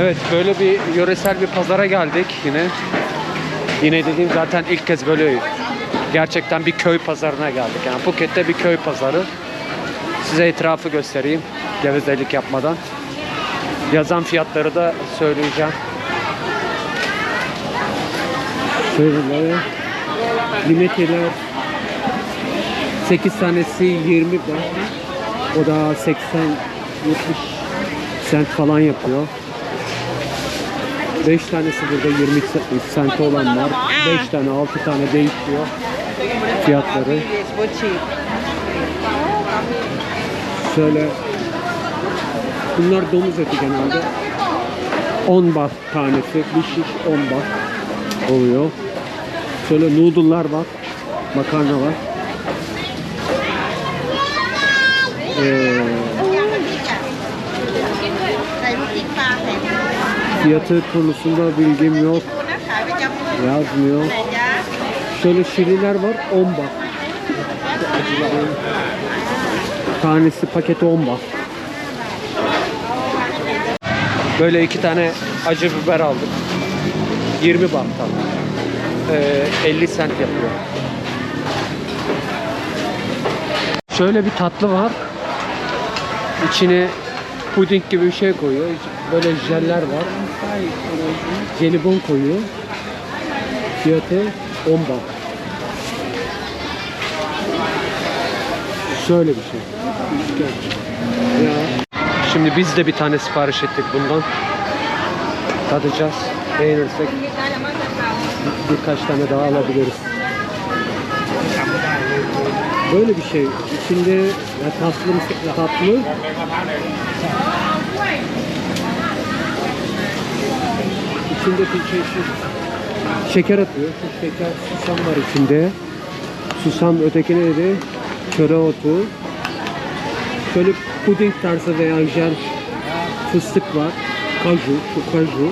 Evet böyle bir yöresel bir pazara geldik yine. Yine dediğim zaten ilk kez böyle gerçekten bir köy pazarına geldik. Yani Phuket'te bir köy pazarı. Size etrafı göstereyim gevezelik yapmadan. Yazan fiyatları da söyleyeceğim. Şöyle limiteler 8 tanesi 20 baht. O da 80 70 sent falan yapıyor. 5 tanesi burada 20 sent olan var. 5 tane 6 tane değişiyor fiyatları. Şöyle bunlar domuz eti genelde. 10 baht tanesi. Bir şiş 10 baht oluyor. Şöyle noodle'lar var. Makarna var. Ee, fiyatı konusunda bilgim yok. Yazmıyor. Şöyle şirinler var 10 baht. Tanesi paketi 10 baht. Böyle iki tane acı biber aldık. 20 bahttan. Ee, 50 sent yapıyor. Şöyle bir tatlı var. İçine puding gibi bir şey koyuyor. Böyle jeller var. Jelibon koyuyor. Fiyatı 10 baht. Şöyle bir şey. Ya. Şimdi biz de bir tane sipariş ettik bundan. Tadacağız. Beğenirsek birkaç tane daha alabiliriz. Böyle bir şey. İçinde ya tatlı, tatlı İçinde çeşit şeker atıyor. Şu şeker susam var içinde. Susam öteki neydi? Çöre otu. Şöyle puding tarzı veya jel fıstık var. Kaju, şu kaju.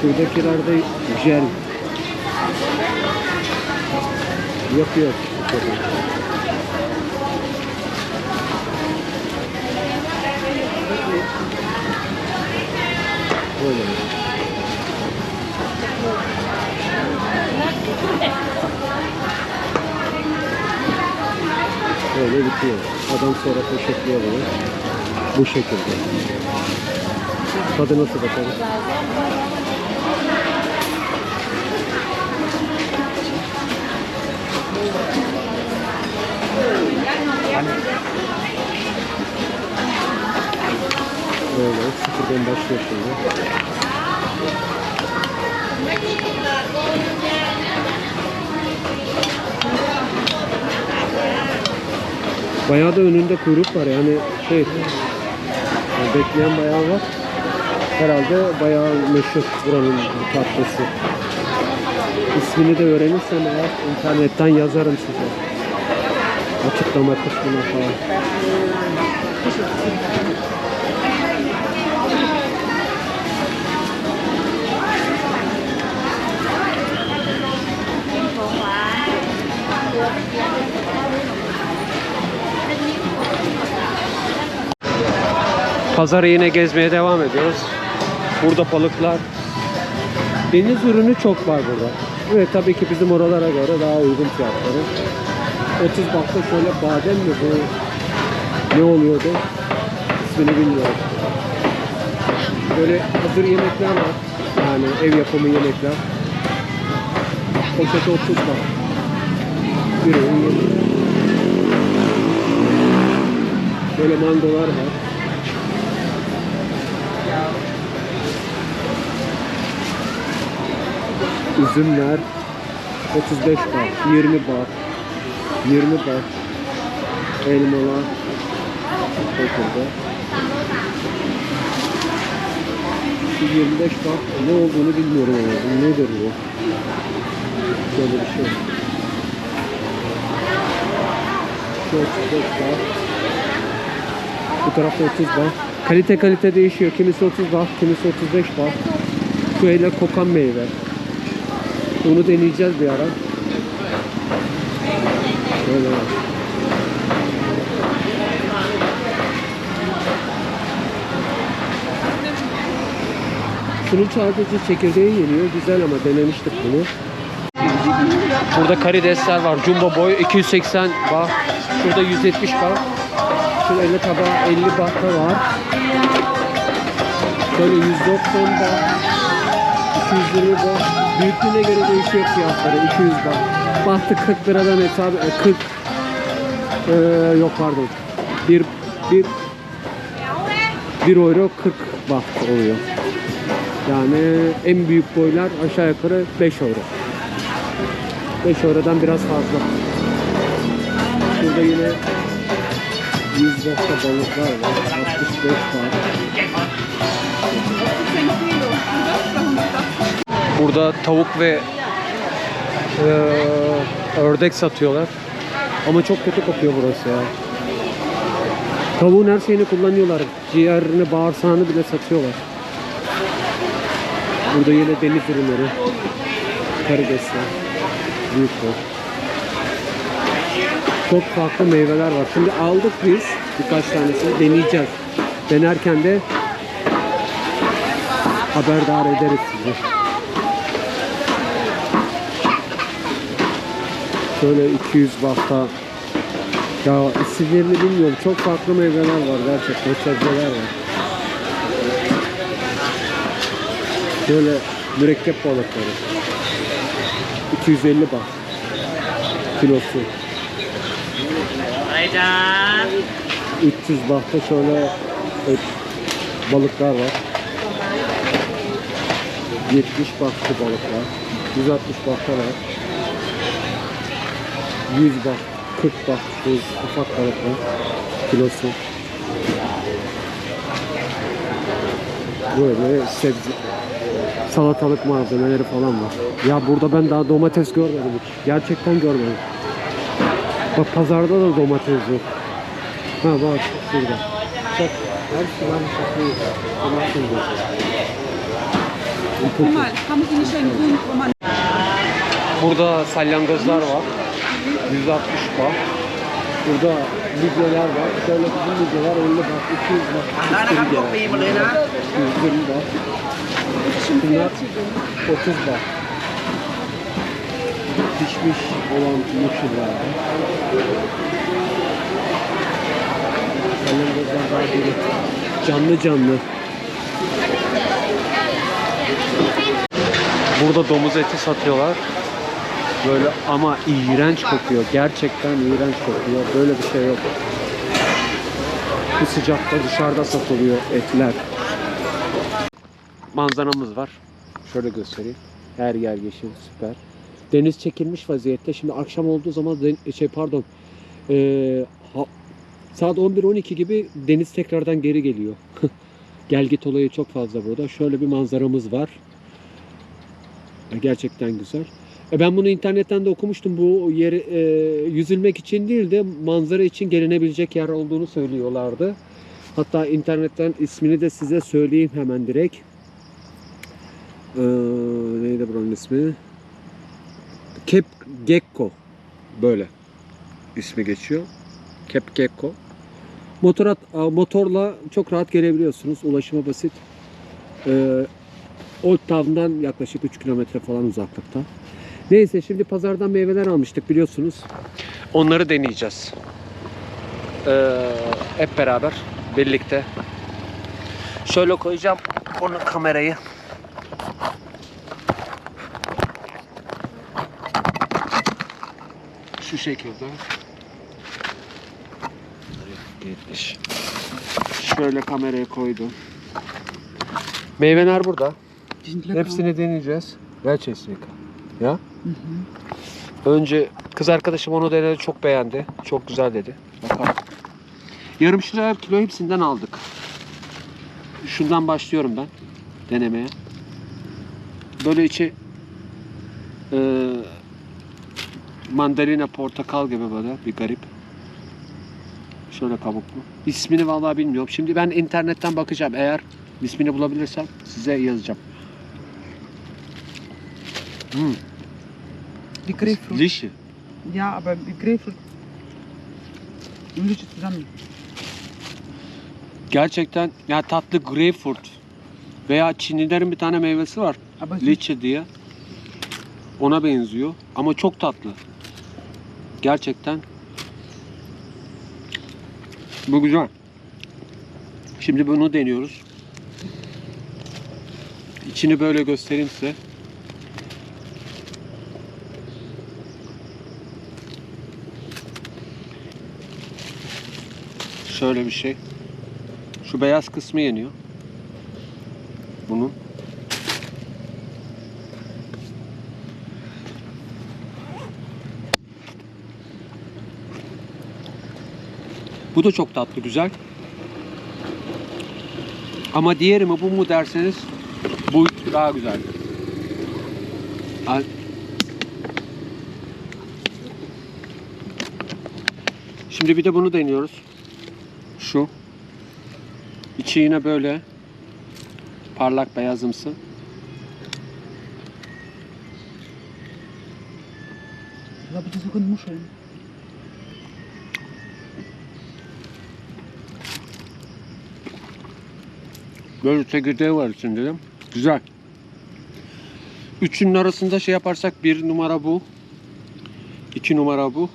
Şuradakilerde jel. Yapıyor. Böyle. Böyle bitiyor. Adam sonra poşetliyor bunu. Bu şekilde. Tadı nasıl bakalım? Böyle sıfırdan başlıyor şimdi. Bayağı da önünde kuyruk var yani şey yani bekleyen bayağı var. Herhalde bayağı meşhur buranın bu tatlısı. İsmini de öğrenirsem eğer internetten yazarım size. Açıklama kısmına falan. Pazarı yine gezmeye devam ediyoruz. Burada balıklar. Deniz ürünü çok var burada. Ve tabii ki bizim oralara göre daha uygun fiyatları. 30 bahta şöyle badem mi bu? Ne oluyordu? İsmini bilmiyorum. Böyle hazır yemekler var. Yani ev yapımı yemekler. Poşeti 30 baht. Bir yemek. Böyle mangolar var. Üzümler 35 baht, 20 baht, 20 baht. Elmalar şekilde. Şu 25 baht ne olduğunu bilmiyorum ama bu nedir bu? Böyle bir şey. Şu 35 baht. Bu tarafta 30 baht. Kalite kalite değişiyor. Kimisi 30 baht, kimisi 35 baht. Şu ele kokan meyve. Onu deneyeceğiz bir ara. Böyle. Şunun sadece çekirdeği yeniyor. Güzel ama denemiştik bunu. Burada karidesler var. Jumbo boy 280 baht. Şurada 170 baht. Şurada 50 tabağı 50 bahta var. Şöyle 190 baht. 220 baht. Büyüklüğüne göre değişiyor fiyatları. 200 baht. Bahtı 40 liradan hesabı e, 40 ee, yok pardon. 1 1 1 euro 40 baht oluyor. Yani en büyük boylar aşağı yukarı 5 euro. 5 eurodan biraz fazla. Şurada yine 100 bahta balıklar var. 65 baht. Burada tavuk ve eee, ördek satıyorlar. Ama çok kötü kokuyor burası ya. Tavuğun her şeyini kullanıyorlar. Ciğerini, bağırsağını bile satıyorlar. Burada yine deniz ürünleri. Karidesler. Büyük boy. Çok farklı meyveler var. Şimdi aldık biz birkaç tanesini deneyeceğiz. Denerken de haberdar ederiz sizi. Şöyle 200 bahta ya isimlerini bilmiyorum. Çok farklı meyveler var gerçekten. Sebzeler var. Şöyle mürekkep balıkları. 250 baht. Kilosu. 300 bahta şöyle et, balıklar var. 70 bahtı balıklar. 160 bahta var. 100 baht, 40 baht bu ufak balıklar kilosu. Böyle sebze, salatalık malzemeleri falan var. Ya burada ben daha domates görmedim hiç. Gerçekten görmedim. Bak pazarda da domates yok. Ha bak şurada. Bak her şey var man Burada salyangozlar var. 160 baht. Burada midyeler var. Şöyle bizim midyeler 50 baht, 200 baht. 120 baht. 120 baht. Bunlar 30 baht. Pişmiş olan daha böyle canlı canlı. Burada domuz eti satıyorlar. Böyle ama iğrenç kokuyor. Gerçekten iğrenç kokuyor. Böyle bir şey yok. Bu sıcakta dışarıda satılıyor etler. Manzaramız var. Şöyle göstereyim. Her yer yeşil, süper. Deniz çekilmiş vaziyette. Şimdi akşam olduğu zaman şey pardon. Ee, ha- saat 11-12 gibi deniz tekrardan geri geliyor. Gel git olayı çok fazla burada. Şöyle bir manzaramız var. Gerçekten güzel. E ben bunu internetten de okumuştum. Bu yeri e, yüzülmek için değil de manzara için gelinebilecek yer olduğunu söylüyorlardı. Hatta internetten ismini de size söyleyeyim hemen direkt. Ee, neydi buranın ismi? Cape Gecko. Böyle ismi geçiyor. Cape Gecko. Motor motorla çok rahat gelebiliyorsunuz. Ulaşımı basit. Ee, Old Town'dan yaklaşık 3 kilometre falan uzaklıkta. Neyse şimdi pazardan meyveler almıştık biliyorsunuz. Onları deneyeceğiz. Ee, hep beraber birlikte. Şöyle koyacağım onu kamerayı. Şu şekilde. Gitmiş. Şöyle kamerayı koydum. Meyveler burada. Die sind lecker. Hepsini deneyeceğiz. Gerçekten. Ya. Önce kız arkadaşım onu denedi çok beğendi. Çok güzel dedi. Bakalım. Yarım lira kilo hepsinden aldık. Şundan başlıyorum ben denemeye. Böyle içi e, mandalina portakal gibi böyle bir garip. Şöyle kabuklu. İsmini vallahi bilmiyorum. Şimdi ben internetten bakacağım. Eğer ismini bulabilirsem size yazacağım. Hmm. Die Grapefruit. Lişi. Ja, aber die Grapefruit. Mische zusammen. Gerçekten ya tatlı greyfurt. Veya Çinlilerin bir tane meyvesi var. Liçi diye. Ona benziyor. Ama çok tatlı. Gerçekten. Bu güzel. Şimdi bunu deniyoruz. İçini böyle göstereyim size. Şöyle bir şey. Şu beyaz kısmı yeniyor. Bunun. Bu da çok tatlı, güzel. Ama diğeri mi bu mu derseniz bu daha güzel. Şimdi bir de bunu deniyoruz. İçi yine böyle parlak beyazımsı. glaube, das sind Muscheln. Böyle çekirdeği var içinde de. Güzel. Üçünün arasında şey yaparsak bir numara bu. iki numara bu.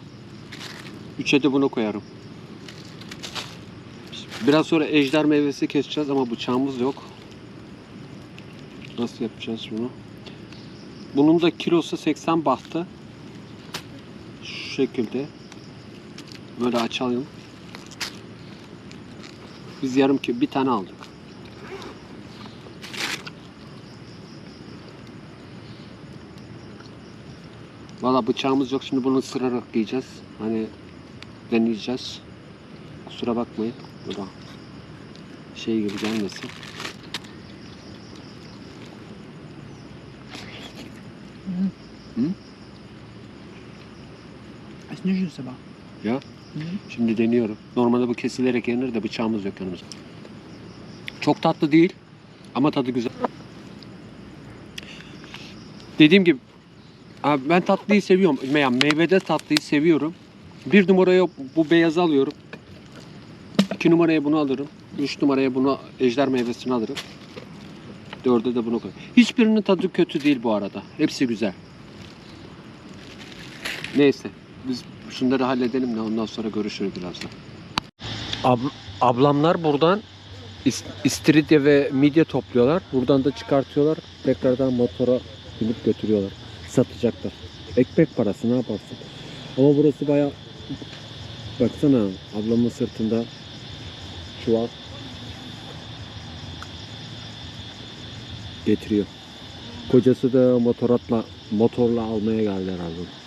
Üçe de bunu koyarım. Biraz sonra ejder meyvesi keseceğiz ama bıçağımız yok. Nasıl yapacağız bunu? Bunun da kilosu 80 bahtı. Şu şekilde. Böyle açalım. Biz yarım ki bir tane aldık. Valla bıçağımız yok şimdi bunu ısırarak yiyeceğiz. Hani deneyeceğiz. Kusura bakmayın. Bu da şey gibi gelmesin. Ist nicht süß, aber. Ya Mhm. şimdi deniyorum. Normalde bu kesilerek yenir de bıçağımız yok yanımızda. Çok tatlı değil ama tadı güzel. Dediğim gibi abi ben tatlıyı seviyorum. Yani meyvede tatlıyı seviyorum. Bir numaraya bu beyazı alıyorum. İki numaraya bunu alırım. Üç numaraya bunu ejder meyvesini alırım. Dörde de bunu koy. Hiçbirinin tadı kötü değil bu arada. Hepsi güzel. Neyse. Biz şunları halledelim de ondan sonra görüşürüz birazdan. Ab- ablamlar buradan is- istiridye ve midye topluyorlar. Buradan da çıkartıyorlar. Tekrardan motora binip götürüyorlar. Satacaklar. Ekmek parası ne yaparsın? Ama burası baya baksana ablamın sırtında çuval getiriyor. Kocası da motoratla motorla almaya geldi herhalde.